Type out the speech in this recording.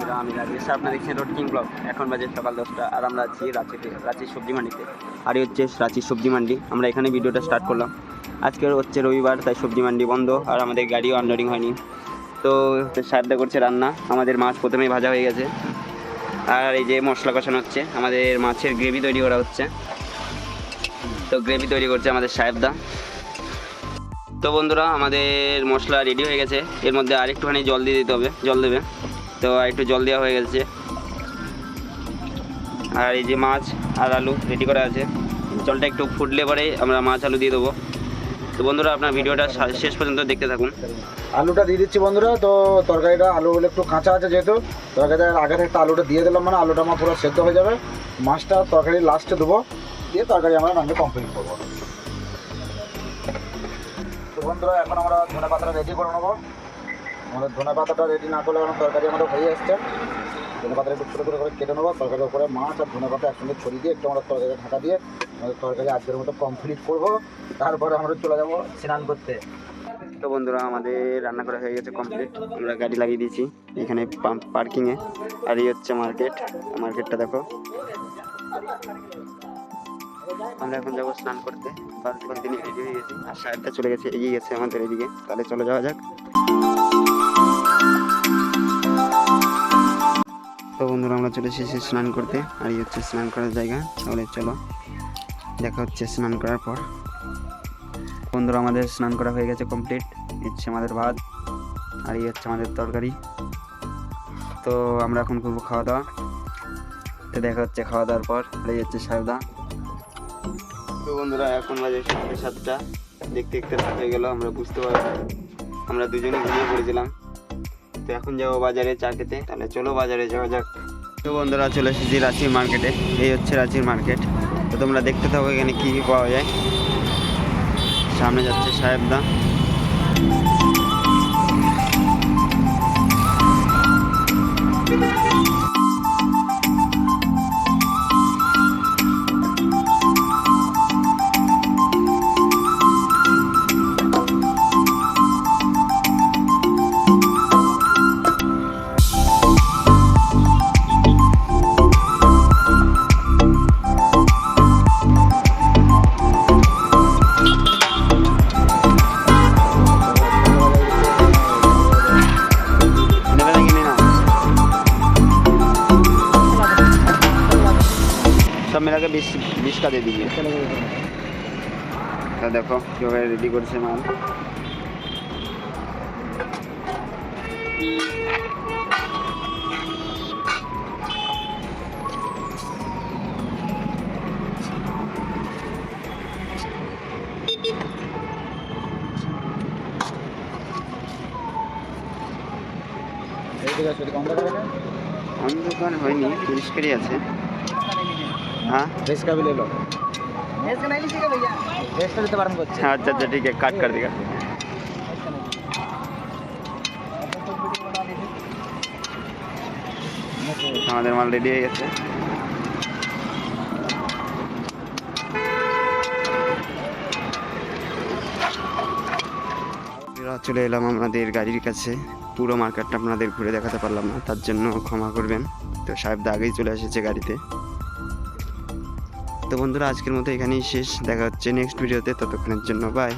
বন্ধুরা আমি রাজেশ আপনারা দেখছেন রোড কিং ব্লগ এখন বাজে সকাল দশটা আর আমরা আছি রাঁচিতে রাঁচির সবজি মান্ডিতে। আর হচ্ছে রাঁচির সবজি মান্ডি। আমরা এখানে ভিডিওটা স্টার্ট করলাম। আজকে হচ্ছে রবিবার, তাই সবজি মান্ডি বন্ধ আর আমাদের গাড়িও আনলোডিং হয়নি। তো সাহায্য করছে রান্না। আমাদের মাছ প্রথমেই ভাজা হয়ে গেছে। আর এই যে মশলা কষানো হচ্ছে, আমাদের মাছের গ্রেভি তৈরি করা হচ্ছে। তো গ্রেভি তৈরি করছে আমাদের সাহেবদা তো বন্ধুরা, আমাদের মশলা রেডি হয়ে গেছে। এর মধ্যে আর একটুখানি জল দিয়ে দিতে হবে। জল দেবে। তো একটু জল দেওয়া হয়ে গেছে। আর এই যে মাছ আর আলু রেডি করা আছে। জলটা একটু ফুটলে পরে আমরা মাছ আলু দিয়ে দেবো। তো বন্ধুরা, আপনার ভিডিওটা শেষ পর্যন্ত দেখতে থাকুন। আলুটা দিয়ে দিচ্ছি বন্ধুরা, তো তরকারিটা আলুগুলো একটু কাঁচা আছে যেহেতু তরকারিটা আগে থেকে আলুটা দিয়ে দিলাম মানে আলুটা আমার পুরো সেদ্ধ হয়ে যাবে। মাছটা তরকারি লাস্টে দেবো, দিয়ে তরকারি আমরা রান্না কমপ্লিট করব। তো বন্ধুরা, এখন আমরা ধনে পাতাটা রেডি করে নেব। আমাদের ধনে পাতাটা রেডি না করলে আমার তরকারি আমাদের হয়ে আসছে। ধনে পাতাটা একটু ছোটো করে কেটে নেব, তরকারির উপরে মাছ আর ধনে পাতা একসঙ্গে ছড়িয়ে দিয়ে একটু আমরা তরকারি ঢাকা দিয়ে আমাদের তরকারি আজকের মতো কমপ্লিট করব। তারপরে আমরা চলে যাব স্নান করতে। তো বন্ধুরা, আমাদের রান্না করা হয়ে গেছে কমপ্লিট আমরা গাড়ি লাগিয়ে দিয়েছি এখানে পাম্প পার্কিংয়ে আর এই হচ্ছে মার্কেট মার্কেটটা দেখো। আমরা এখন যাব স্নান করতে। বারবার দিনে রেডি হয়ে গেছি। আর সাহেবটা চলে গেছে, এগিয়ে গেছে আমাদের এদিকে। তাহলে চলে যাওয়া যাক। তো বন্ধুরা, আমরা চলে এসেছি স্নান করতে। আর এই হচ্ছে স্নান করার জায়গা। তাহলে চলো, দেখা হচ্ছে স্নান করার পর। বন্ধুরা, আমাদের স্নান করা হয়ে গেছে কমপ্লিট হচ্ছে আমাদের ভাত, আর এই হচ্ছে আমাদের তরকারি। তো আমরা এখন করব খাওয়া দাওয়া। তো দেখা হচ্ছে খাওয়া দাওয়ার পর এই হচ্ছে সারদা। তো বন্ধুরা, এখন বাজে সাতটা। দেখতে দেখতে রাত হয়ে গেল, আমরা বুঝতে পারব আমরা দুজনে ঘুমিয়ে পড়েছিলাম। তো এখন যাব বাজারে চা খেতে। তাহলে চলো বাজারে যাওয়া যাক। তো বন্ধুরা, চলে এসেছি রাঁচির মার্কেটে এই হচ্ছে রাঁচির মার্কেট তো তোমরা দেখতে থাকো এখানে কী কী পাওয়া যায়। সামনে যাচ্ছে সাহেবদা सब मिला के बीस बीस का दे दीजिए तो देखो কীভাবে রেডি করছে মাল এইদিকে আছে, এদিকে অন্ধকার আছে? অন্ধকার হয়নি পরিষ্কারই আছে হ্যাঁ भैंस का भी ले लो भैंस का नहीं लीजिएगा भैया भैंस का भी तो बारम করছে अच्छा अच्छा ठीक है काट कर देगा আমাদের মাল রেডি হয়ে গেছে এরা চলে এলাম আমাদের গাড়ির কাছে পুরো মার্কেটটা আপনাদের ঘুরে দেখাতে পারলাম না তার জন্য ক্ষমা করবেন তো সাহেবদা আগেই চলে এসেছে গাড়িতে তো বন্ধুরা আজকের মতো এখানেই শেষ। দেখা হচ্ছে নেক্সট ভিডিওতে ততক্ষণের জন্য বাই